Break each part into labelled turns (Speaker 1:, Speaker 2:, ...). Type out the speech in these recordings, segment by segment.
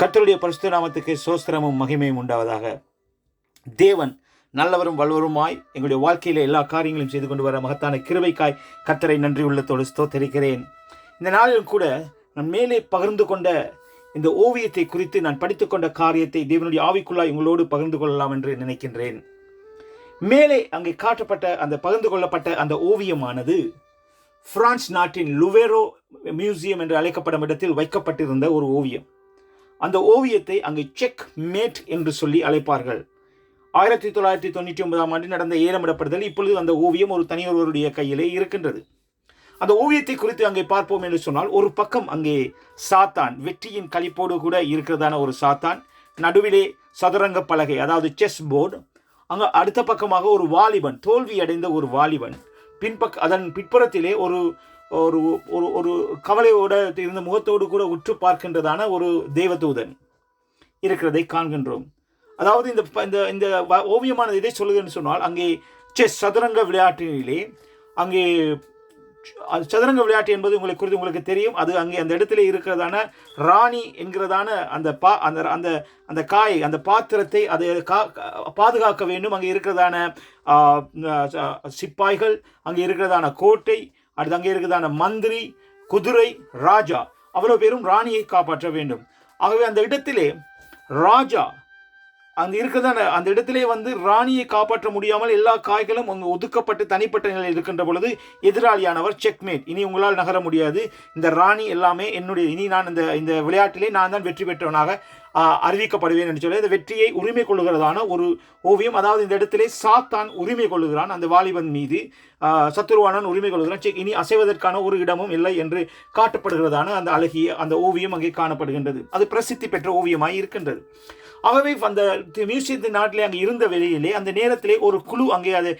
Speaker 1: கத்தருடைய பரிசுத்த நாமத்துக்கு சோஸ்திரமும் மகிமையும் உண்டாவதாக. தேவன் நல்லவரும் வல்வருமாய் எங்களுடைய வாழ்க்கையில் எல்லா காரியங்களையும் செய்து கொண்டு வர மகத்தான கிருவைக்காய் கத்தரை நன்றி உள்ளத்தோடு ஸ்தோத்தரிக்கிறேன். இந்த நாளிலும் கூட நான் மேலே பகிர்ந்து கொண்ட இந்த ஓவியத்தை குறித்து நான் படித்துக்கொண்ட காரியத்தை தேவனுடைய ஆவிக்குள்ளாய் உங்களோடு பகிர்ந்து கொள்ளலாம் என்று நினைக்கின்றேன். மேலே அங்கே காட்டப்பட்ட அந்த பகிர்ந்து கொள்ளப்பட்ட அந்த ஓவியமானது பிரான்ஸ் நாட்டின் லுவேரோ மியூசியம் என்று அழைக்கப்படும் இடத்தில் வைக்கப்பட்டிருந்த ஒரு ஓவியம். அந்த ஓவியத்தை அங்கே செக் மேட் என்று சொல்லி அழைப்பார்கள். ஆயிரத்தி தொள்ளாயிரத்தி தொண்ணூற்றி ஒன்பதாம் ஆண்டு நடந்த ஏலமிடப்படுதல் இப்பொழுது அந்த ஓவியம் ஒரு தனியொருவருடைய கையிலே இருக்கின்றது. அந்த ஓவியத்தை குறித்து அங்கே பார்ப்போம் என்று சொன்னால் ஒரு பக்கம் அங்கே சாத்தான் வெற்றியின் கழிப்போடு கூட இருக்கிறதான ஒரு சாத்தான் நடுவிலே சதுரங்க பலகை அதாவது செஸ் போர்டு அங்கே அடுத்த பக்கமாக ஒரு வாலிபன் தோல்வி அடைந்த ஒரு வாலிபன் பின்பக்க அதன் பிற்புறத்திலே ஒரு ஒரு ஒரு ஒரு கவலையோட இருந்த முகத்தோடு கூட உற்று பார்க்கின்றதான ஒரு தேவதூதன் இருக்கிறதை காண்கின்றோம். அதாவது இந்த இந்த இந்த வ- ஓவியமானது இதை சொல்லுதுன்னு சொன்னால் அங்கே செஸ் சதுரங்க விளையாட்டினிலே அங்கே அது சதுரங்க விளையாட்டு என்பது உங்களுக்கு குறித்து உங்களுக்கு தெரியும். அது அங்கே அந்த இடத்துல இருக்கிறதான ராணி என்கிறதான அந்த பா அந்த அந்த அந்த காய் அந்த பாத்திரத்தை அதை கா பாதுகாக்க வேண்டும். அங்கே இருக்கிறதான சிப்பாய்கள் அங்கே இருக்கிறதான கோட்டை அடுத்து அங்கே இருக்கிறதான மந்திரி குதிரை ராஜா. அவ்வளோ பேரும் ராணியை காப்பாற்ற வேண்டும். ஆகவே அந்த இடத்திலே ராஜா அந்த இருக்கிறதான அந்த இடத்திலே வந்து ராணியை காப்பாற்ற முடியாமல் எல்லா காய்களும் அங்கே ஒதுக்கப்பட்டு தனிப்பட்ட நிலையில் இருக்கின்ற பொழுது எதிராளியானவர் செக்மேட். இனி உங்களால் நகர முடியாது. இந்த ராணி எல்லாமே என்னுடைய இனி நான் இந்த இந்த விளையாட்டிலே நான் தான் வெற்றி பெற்றவனாக அறிவிக்கப்படுவேன் என்று சொல்லி இந்த வெற்றியை உரிமை கொள்ளுகிறதான ஒரு ஓவியம். அதாவது இந்த இடத்திலே சாத்தான் உரிமை கொள்ளுகிறான் அந்த வாலிபன் மீது. சத்துருவானன் உரிமை கொள்கிறான் சரி இனி அசைவதற்கான ஒரு இடமும் இல்லை என்று காட்டப்படுகிறதான அந்த அழகிய அந்த ஓவியம் அங்கே காணப்படுகின்றது. அது பிரசித்தி பெற்ற ஓவியமாய் இருக்கின்றது. ஆகவே அந்த மியூசியத்தின் நாட்டிலே அங்கே இருந்த வெளியிலே அந்த நேரத்திலே ஒரு குழு அங்கே அது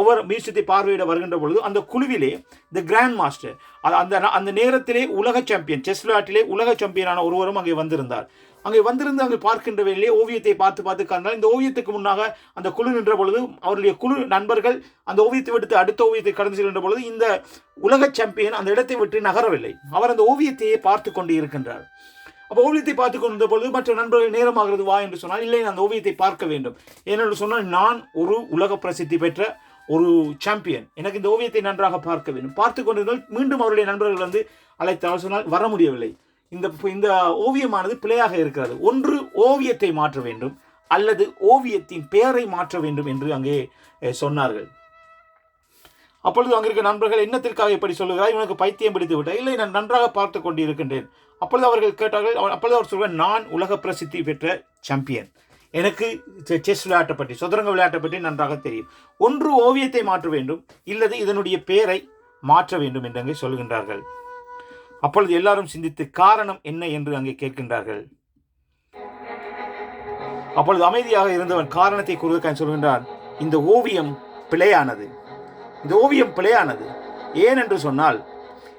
Speaker 1: ஒவ்வொரு மியூசியத்தை பார்வையிட வருகின்ற பொழுது அந்த குழுவிலே த கிராண்ட் மாஸ்டர் அந்த அந்த நேரத்திலே உலக சாம்பியன் செஸ் விளையாட்டிலே உலக சாம்பியனான ஒருவரும் அங்கே வந்திருந்தார். அங்கே வந்திருந்து அங்கே பார்க்கின்ற வேளையிலே ஓவியத்தை பார்த்து பார்த்து கண்டால் இந்த ஓவியத்துக்கு முன்னாக அந்த குழு நின்ற பொழுது அவருடைய குழு நண்பர்கள் அந்த ஓவியத்தை விடுத்து அடுத்த ஓவியத்தை கடந்து செல்கின்ற பொழுது இந்த உலக சாம்பியன் அந்த இடத்தை விட்டு நகரவில்லை. அவர் அந்த ஓவியத்தையே பார்த்து கொண்டு இருக்கின்றார். அப்போ ஓவியத்தை பார்த்து கொண்டிருந்த பொழுது மற்ற நண்பர்கள் நேரமாகிறது வா என்று சொன்னால் இல்லை நான் அந்த ஓவியத்தை பார்க்க வேண்டும். ஏனென்று சொன்னால் நான் ஒரு உலக பிரசித்தி பெற்ற ஒரு சாம்பியன் எனக்கு இந்த ஓவியத்தை நன்றாக பார்க்க வேண்டும். பார்த்து கொண்டிருந்தால் மீண்டும் அவருடைய நண்பர்கள் வந்து அழைத்தால் சொன்னால் வர முடியவில்லை. இந்த இந்த ஓவியமானது பிழையாக இருக்கிறது. ஒன்று ஓவியத்தை மாற்ற வேண்டும் அல்லது ஓவியத்தின் பெயரை மாற்ற வேண்டும் என்று அங்கே சொன்னார்கள். அப்பொழுது அங்கே இருக்க நண்பர்கள் என்னத்திற்காக இப்படி சொல்லுகிறாய்? உனக்கு பைத்தியம் பிடித்து விட்டாய். இல்லை நான் நன்றாக பார்த்து கொண்டு இருக்கின்றேன் அப்பொழுது அவர்கள் கேட்டார்கள் அப்பொழுது அவர் சொல்வார் நான் உலக பிரசித்தி பெற்ற சாம்பியன். எனக்கு செ- செஸ் விளையாட்டை பற்றி சதுரங்க விளையாட்டை பற்றி நன்றாக தெரியும். ஒன்று ஓவியத்தை மாற்ற வேண்டும் இல்லது இதனுடைய பெயரை மாற்ற வேண்டும் என்று அங்கே சொல்கின்றார்கள். அப்பொழுது எல்லாரும் சிந்தித்து காரணம் என்ன என்று அங்கே கேட்கின்றார்கள். அப்பொழுது அமைதியாக இருந்தவன் காரணத்தை கூறுவதற்காக சொல்கின்றான் இந்த ஓவியம் பிழையானது. இந்த ஓவியம் பிழையானது. ஏன் என்று சொன்னால்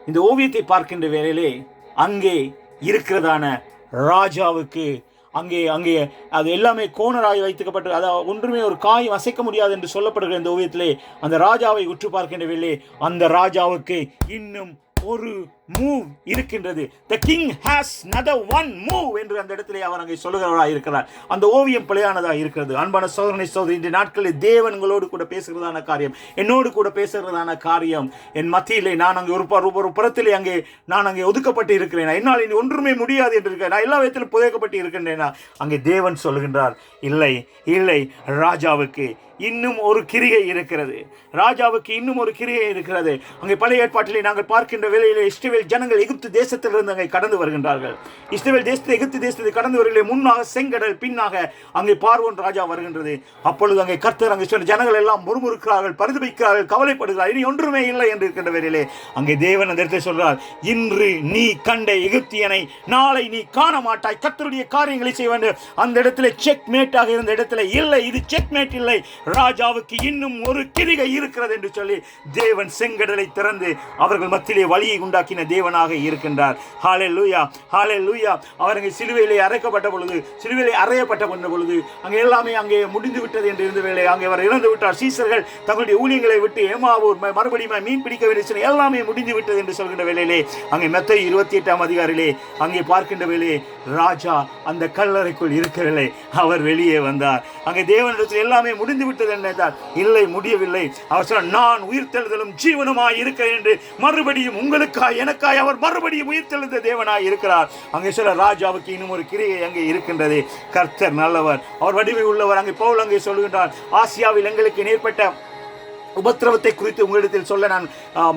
Speaker 1: இந்த ஓவியத்தை பார்க்கின்ற வேளையிலே அங்கே இருக்கிறதான ராஜாவுக்கு அங்கே அங்கே அது எல்லாமே கோணராய் வைத்துக்கப்பட்டு அதாவது ஒன்றுமே ஒரு காயம் அசைக்க முடியாது என்று சொல்லப்படுகிற இந்த ஓவியத்திலே அந்த ராஜாவை உற்று பார்க்கின்ற வேளையிலே அந்த ராஜாவுக்கு இன்னும் ஒரு மூவ் இருக்கின்றது. The king has another one move என்று அந்த இடத்திலே அவர் அங்கே சொல்லுகிறவராக இருக்கிறார். அந்த ஓவியம் பிழையானதாக இருக்கிறது. அன்பான சோதனை சோதனை இன்றைய நாட்களில் தேவன்களோடு கூட பேசுகிறதான காரியம் என்னோடு கூட பேசுகிறதான காரியம். என் மத்தியிலே நான் அங்கே ஒரு ஒரு புறத்திலே அங்கே நான் அங்கே ஒதுக்கப்பட்டு இருக்கிறேன்? என்னால் இனி ஒன்றுமே முடியாது என்று இருக்கிறேன்? நான் எல்லா விதத்திலும் புதைக்கப்பட்டு இருக்கின்றேனா? அங்கே தேவன் சொல்கின்றார் இல்லை இல்லை ராஜாவுக்கு இன்னும் ஒரு கிரிகை இருக்கிறது. ராஜாவுக்கு இன்னும் ஒரு கிரிகை இருக்கிறது. அங்கே பழைய ஏற்பாட்டிலே நாங்கள் பார்க்கின்ற வேலையில் இஸ்ரேல் ஜனங்கள் எகிப்து தேசத்திலிருந்து அங்கே கடந்து வருகின்றார்கள். இஸ்ரேல் தேசத்தை எகிப்து தேசத்தை கடந்து வருகிற முன்னாக செங்கடல் பின்னாக அங்கே பார்வோன் ராஜா வருகின்றது. அப்பொழுது அங்கே கர்த்தர் அங்கே சொன்ன ஜனங்கள் எல்லாம் முறுமுறுக்கிறார்கள் பரிதுபிக்கிறார்கள் கவலைப்படுகிறார்கள். இனி ஒன்றுமே இல்லை என்று இருக்கின்ற வேலையிலே அங்கே தேவன் அந்த இடத்தை சொல்றார் இன்று நீ கண்ட எகிப்தியனை நாளை நீ காண மாட்டாய் கர்த்தருடைய காரியங்களை செய்ய வேண்டும். அந்த இடத்துல செக் மேட்டாக இருந்த இடத்துல இல்லை. இது செக் மேட் இல்லை. ராஜாவுக்கு இன்னும் ஒரு கிரிகை இருக்கிறது என்று சொல்லி தேவன் செங்கடலை திறந்து அவர்கள் மத்தியிலே வழியை உண்டாக்கின தேவனாக இருக்கின்றார். ஹாலே லூயா ஹாலே லூயா அவர்கள் சிலுவையிலே அரைக்கப்பட்ட பொழுது சிலுவையிலே அறையப்பட்ட பண்ண பொழுது அங்கே எல்லாமே அங்கே முடிந்து விட்டது என்று இருந்த வேலை அங்கே அவர் இறந்து விட்டார். சீசர்கள் தங்களுடைய ஊழியங்களை விட்டு ஏமாவூர் மறுபடியும் மீன் பிடிக்க வேண்டிய எல்லாமே முடிந்து விட்டது என்று சொல்கின்ற வேலையிலே அங்கே மெத்தை இருபத்தி எட்டாம் அதிகாரிலே அங்கே பார்க்கின்ற வேலையே ராஜா அந்த கல்லறைக்குள் இருக்கவில்லை. அவர் வெளியே வந்தார். அங்கே தேவனிடத்தில் எல்லாமே முடிந்து விட்டது என்றார் இல்லை முடியவில்லை. அவர் சொன்னார் நான் உயிர்த்தெழுதலும் ஜீவனுமாய் இருக்கிறேன் என்று. மறுபடியும் உங்களுக்காய் எனக்காய் அவர் மறுபடியும் உயிர்த்தெழுந்த தேவனாய் இருக்கிறார். அங்கே சொல்ல ராஜாவுக்கு இன்னும் ஒரு கிரியை அங்கே இருக்கின்றது. கர்த்தர் நல்லவர். அவர் வடிவை உள்ளவர். அங்கே பவுல் அங்கே சொல்கின்றார் ஆசியாவில் எங்களுக்கு நேர்பட்ட உபத்திரவத்தை குறித்து உங்களிடத்தில் சொல்ல நான்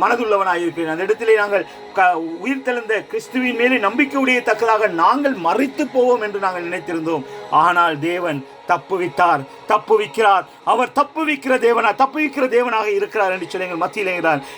Speaker 1: மனதுள்ளவனாக இருக்கிறேன். அந்த இடத்திலே நாங்கள் க உயிர்த்தெழுந்த கிறிஸ்துவின் மேலே நம்பிக்கை உடையத்தக்கதாக நாங்கள் மறித்து போவோம் என்று நாங்கள் நினைத்திருந்தோம். ஆனால் தேவன் தப்புவித்தார் தப்புவிக்கிறார் அவர் தப்புவிக்கிற தேவனா தப்புவிக்கிற தேவனாக இருக்கிறார் என்று சொல்லி எங்கள் மத்தியில்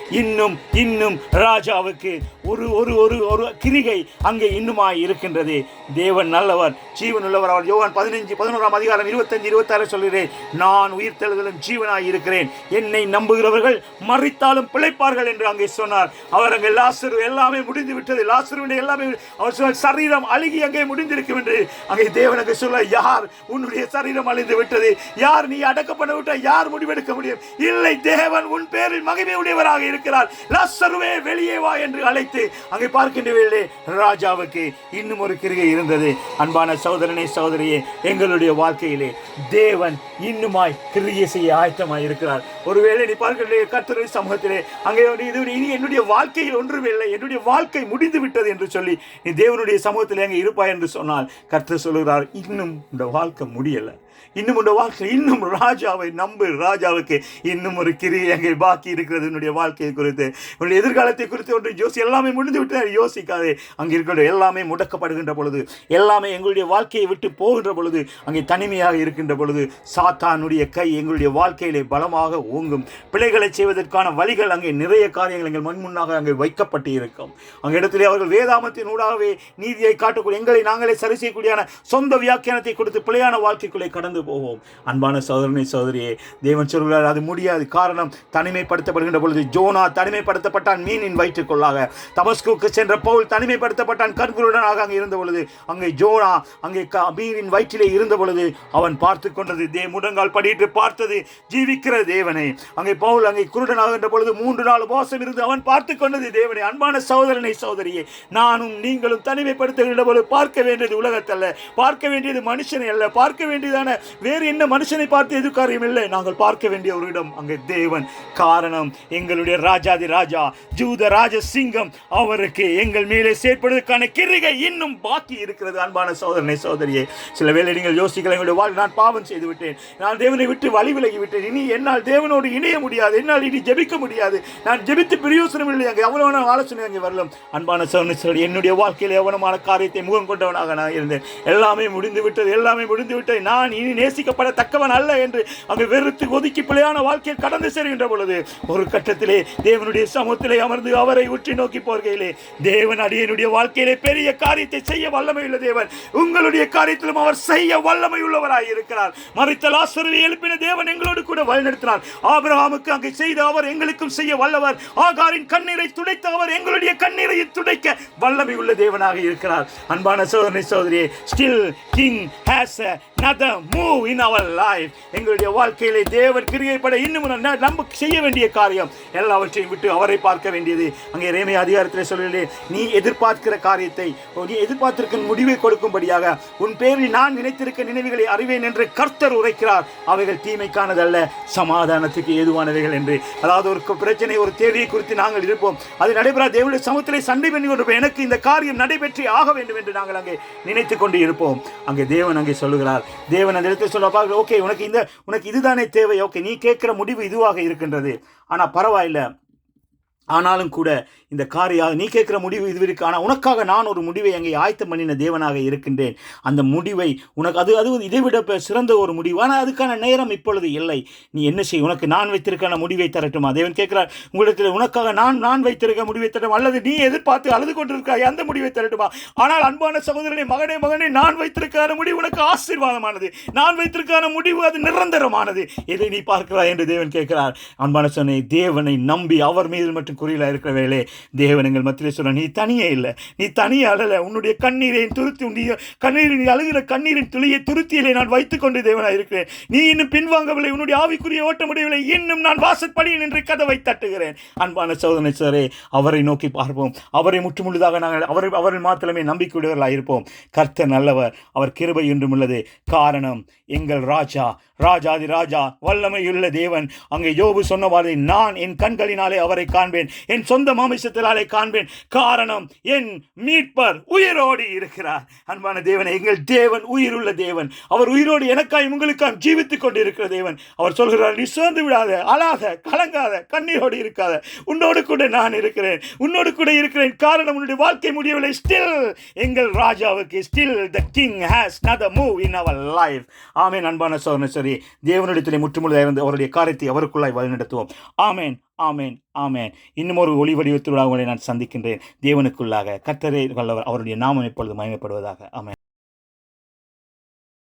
Speaker 1: இன்னும் இன்னும் ராஜாவுக்கு ஒரு ஒரு ஒரு ஒரு கிரிகை அங்கே இன்னுமாய் இருக்கின்றது. தேவன் நல்லவர் ஜீவன் உள்ளவர். அவர் யோவான் பதினஞ்சு பதினோராம் அதிகாரம் இருபத்தஞ்சு இருபத்தாறு சொல்கிறேன் நான் உயிர்த்தெழுதலும் ஜீவனாய் இருக்கிறேன். என்னை நம்புகிறவர்கள் மறித்தாலும் பிழைப்பார்கள் என்று அங்கே சொன்னார். அவர் அங்கே லாசரு எல்லாமே முடிந்து விட்டது. லாசருடைய எல்லாமே அவர் சொன்னார் சரீரம் அழுகி அங்கே முடிந்திருக்கும் என்று அங்கே தேவனுக்கு சொல்ல யார் உன்னுடைய சரீரம் அழிந்து விட்டது. யார் நீ அடக்கப்பட விட்ட யார் முடிவெடுக்க முடியும்? இல்லை தேவன் உன் பேரில் மகிமை உடையவராக இருக்கிறார். லாசருவே வெளியே வா என்று அழைத்து அங்கே பார்க்கின்ற வேளையிலே ராஜாவுக்கு இன்னும் ஒரு கிருகை இருந்தது. அன்பான சகோதரனே சகோதரியே எங்களுடைய வாழ்க்கையிலே தேவன் இன்னுமாய் கிரியை செய்ய ஆயத்தமாய் இருக்கிறார். ஒருவேளை நீ பார்க்கின்ற கர்த்தருடைய சமூகத்திலே அங்கே இது இனி என்னுடைய வாழ்க்கையில் ஒன்றுமில்லை என்னுடைய வாழ்க்கை முடிந்து விட்டது என்று சொல்லி நீ தேவனுடைய சமூகத்தில் அங்கே இருப்பாய் என்று சொன்னால் கர்த்தர் சொல்கிறார் இன்னும் இந்த வாழ்க்கை முடியலை. ಇಲ್ಲ இன்னும் உடைய வாழ்க்கை இன்னும் ராஜாவை நம்பு. ராஜாவுக்கு இன்னும் ஒரு கிரியை பாக்கி இருக்கிறது என்னுடைய வாழ்க்கையை குறித்து. உன்னுடைய எதிர்காலத்தை குறித்து ஒன்று யோசி எல்லாமே முடிந்து விட்டு யோசிக்காதே. அங்கே இருக்கிற எல்லாமே முடக்கப்படுகின்ற பொழுது எல்லாமே எங்களுடைய வாழ்க்கையை விட்டு போகின்ற பொழுது அங்கே தனிமையாக இருக்கின்ற பொழுது சாத்தானுடைய கை எங்களுடைய வாழ்க்கையிலே பலமாக ஓங்கும். பிள்ளைகளை செய்வதற்கான வழிகள் அங்கே நிறைய காரியங்கள் எங்கள் மண் முன்னாக அங்கே வைக்கப்பட்டு இருக்கும். அங்கே இடத்திலே அவர்கள் வேதாமத்தின் ஊடாகவே நீதியை காட்டக்கூடிய எங்களை நாங்களே சரி செய்யக்கூடியான சொந்த வியாக்கியானத்தை கொடுத்து பிள்ளையான வாழ்க்கைக்குள்ளே கடந்து போவோம். அன்பான சகோதரனை சோதரியே தேவன் சொல்கிறார் அது முடியாது. காரணம் தனிமைப்படுத்தப்படுகின்ற பொழுது ஜோனா தனிமைப்படுத்தப்பட்டான் மீனின் வயிற்றுக்குள்ளாக. தமஸ்குக்கு சென்ற பவுல் தனிமைப்படுத்தப்பட்டான் கண்குருடனாக அங்கே இருந்த பொழுது அங்கே ஜோனா அங்கே மீனின் வயிற்றிலே இருந்த பொழுது அவன் பார்த்து கொண்டது. தே முடங்கால் படியிட்டு பார்த்தது ஜீவிக்கிற தேவனை. அங்கே பவுல் அங்கே குருடனாகின்ற பொழுது மூன்று நாள் உபவாசம் இருந்து அவன் பார்த்து கொண்டது தேவனை. அன்பான சகோதரனை சகோதரியே நானும் நீங்களும் தனிமைப்படுத்துகின்ற பொழுது பார்க்க வேண்டியது உலகத்தல்ல. பார்க்க வேண்டியது மனுஷனை அல்ல. பார்க்க வேண்டியதான வேறு என்ன மனுஷனை பார்த்து எது காரியம் இல்லை? நாங்கள் பார்க்க வேண்டிய ஒரு இடம் அங்கே தேவன். காரணம் எங்களுடைய ராஜாதி ராஜா ஜூத ராஜ சிங்கம் அவருக்கு எங்கள் மேலே செயற்படுவதற்கான கிரிகை இன்னும் பாக்கி இருக்கிறது அன்பான சோதரனை சோதரியே. சில வேலை நீங்கள் யோசிக்கலாம் எங்களுடைய வாழ் நான் பாவம் செய்து விட்டேன். நான் தேவனை விட்டு வழி விலகி விட்டேன். இனி என்னால் தேவனோடு இணைய முடியாது என்னால் இனி ஜெபிக்க முடியாது. நான் ஜெபித்து பிரயோசனம் இல்லை அங்கே எவ்வளவு ஆலோசனை அங்கே வரலாம். அன்பான சோதனை சொல்லி என்னுடைய வாழ்க்கையில் எவனமான காரியத்தை முகம் கொண்டவனாக நான் இருந்தேன். எல்லாமே முடிந்து விட்டது எல்லாமே முடிந்து விட்டது. நான் இனி நேசிக்கப்படத்தக்கவன் அல்ல என்று அங்கு வெறுத்து ஒதுக்கி பிழையான வாழ்க்கையில் கடந்து செல்கின்ற பொழுது ஒரு கட்டத்திலே தேவனுடைய சமூகத்திலே அமர்ந்து அவரை உற்றி நோக்கி போர்கையிலே தேவன் அடியனுடைய வாழ்க்கையிலே பெரிய காரியத்தை செய்ய வல்லமை உள்ள தேவன். உங்களுடைய காரியத்திலும் அவர் செய்ய வல்லமை உள்ளவராய் இருக்கிறார். மறித்த லாசருவை எழுப்பின தேவன் எங்களோடு கூட வழிநடத்தினார் ஆபிரஹாமுக்கு அங்கு செய்த அவர் எங்களுக்கும் செய்ய வல்லவர். ஆகாரின் கண்ணீரை துடைத்த அவர் எங்களுடைய கண்ணீரை துடைக்க வல்லமை உள்ள தேவனாக இருக்கிறார். அன்பான சோதனை சோதரியே still king has another move in our life எங்களுடைய வாழ்க்கையிலே தேவன் கிரியைப்பட இன்னும் நம்ப செய்ய வேண்டிய காரியம் எல்லாவற்றையும் விட்டு அவரை பார்க்க வேண்டியது. அங்கே ரேமை அதிகாரத்தில் சொல்லலே நீ எதிர்பார்க்கிற காரியத்தை நீ எதிர்பார்த்திருக்க முடிவை கொடுக்கும்படியாக உன் பேரில் நான் நினைத்திருக்க நினைவுகளை அறிவேன் என்று கர்த்தர் உரைக்கிறார். அவைகள் தீமைக்கானதல்ல சமாதானத்துக்கு ஏதுவானவைகள் என்று. அதாவது ஒரு பிரச்சனை ஒரு தேவையை குறித்து நாங்கள் இருப்போம். அது நடைபெறா தேவனுடைய சமூகத்திலே சண்டை பண்ணி கொண்டிருப்போம் எனக்கு இந்த காரியம் நடைபெற்றே ஆக வேண்டும் என்று நாங்கள் அங்கே நினைத்து கொண்டு இருப்போம். அங்கே தேவன் அங்கே சொல்லுகிறார். தேவன் அந்த இடத்துல சொல்ல ஓகே உனக்கு இந்த உனக்கு இதுதானே தேவை. ஓகே நீ கேட்குற முடிவு இதுவாக இருக்கின்றது. ஆனால் பரவாயில்ல. ஆனாலும் கூட இந்த காரியம் நீ கேட்குற முடிவு இது இருக்கு ஆனால் உனக்காக நான் ஒரு முடிவை அங்கே ஆயத்தம் பண்ணின தேவனாக இருக்கின்றேன். அந்த முடிவை உனக்கு அது அது இதைவிட சிறந்த ஒரு முடிவு. ஆனால் அதுக்கான நேரம் இப்பொழுது இல்லை. நீ என்ன செய்? உனக்கு நான் வைத்திருக்கான முடிவை தரட்டுமா? தேவன் கேட்குறார் உங்களுக்கு உனக்காக நான் நான் வைத்திருக்க முடிவை தரட்டும்? அல்லது நீ எதிர்பார்த்து அழுது கொண்டிருக்காய் அந்த முடிவை தரட்டுமா? ஆனால் அன்பான சகோதரனை மகனே மகனே நான் வைத்திருக்கான முடிவு உனக்கு ஆசீர்வாதமானது. நான் வைத்திருக்கான முடிவு அது நிரந்தரமானது. எதை நீ பார்க்கிறாய்? என்று தேவன் கேட்கிறார். அன்பான சொன்னை தேவனை நம்பி அவர் மீது மட்டும் குறியில இருக்கிற வேளே தேவன் எங்கள் மத்தியிலே சொல்ல நீ தனியே இல்லை. நீ தனியே அழலை. உன்னுடைய கண்ணீரை துருத்தி உன்னுடைய கண்ணீரின் நீ அழுகிற கண்ணீரின் துளியை துருத்தியிலே நான் வைத்துக் கொண்டு தேவனாக இருக்கிறேன். நீ இன்னும் பின்வாங்கவில்லை. உன்னுடைய ஆவிக்குரிய ஓட்ட முடியவில்லை இன்னும் நான் வாசற்படி நின்று கதவை தட்டுகிறேன். அன்பான சோதனை சாரே அவரை நோக்கி பார்ப்போம். அவரை முற்றுமுழுதாக நாங்கள் அவர் அவரில் மாத்திரமே நம்பிக்கையுடையவர்களாக இருப்போம். கர்த்தர் நல்லவர். அவர் கிருபை என்றும் உள்ளது. காரணம் எங்கள் ராஜா. ராஜாதி ராஜா வல்லமையுள்ள தேவன். அங்கே யோபு சொன்னவாறு நான் என் கண்களினாலே அவரை காண்பேன். என் சொந்த மாமிசத்தினாலே காண்பேன். காரணம் என் மீட்பர் உயிரோடு இருக்கிறார். அன்பான தேவன் எங்கள் தேவன் உயிருள்ள தேவன். அவர் உயிரோடு எனக்காய் உங்களுக்காய் ஜீவித்துக் கொண்டு இருக்கிற தேவன். அவர் சொல்கிறார் நீ சோர்ந்து விடாத அழாத கலங்காத கண்ணீரோடு இருக்காத. உன்னோடு கூட நான் இருக்கிறேன். உன்னோடு கூட இருக்கிறேன். காரணம் உன்னுடைய வாழ்க்கை முடியவில்லை. ஸ்டில் எங்கள் ராஜாவுக்கு still the king has another move in our life ஆமேன் அன்பான சோதனை சரி தேவனிடத்திலே முற்றுமுழுதாக இருந்து அவருடைய காரியத்தை அவருக்குள்ளாய் வழிநடத்துவோம். ஆமேன். ஆமேன் ஆமேன். இன்னும் ஒரு ஒளி வடிவத்திலூடாக உங்களை நான் சந்திக்கின்றேன். தேவனுக்குள்ளாக கர்த்தரே வல்லவர் அவருடைய நாமம் இப்பொழுது மயமப்படுவதாக ஆமேன்.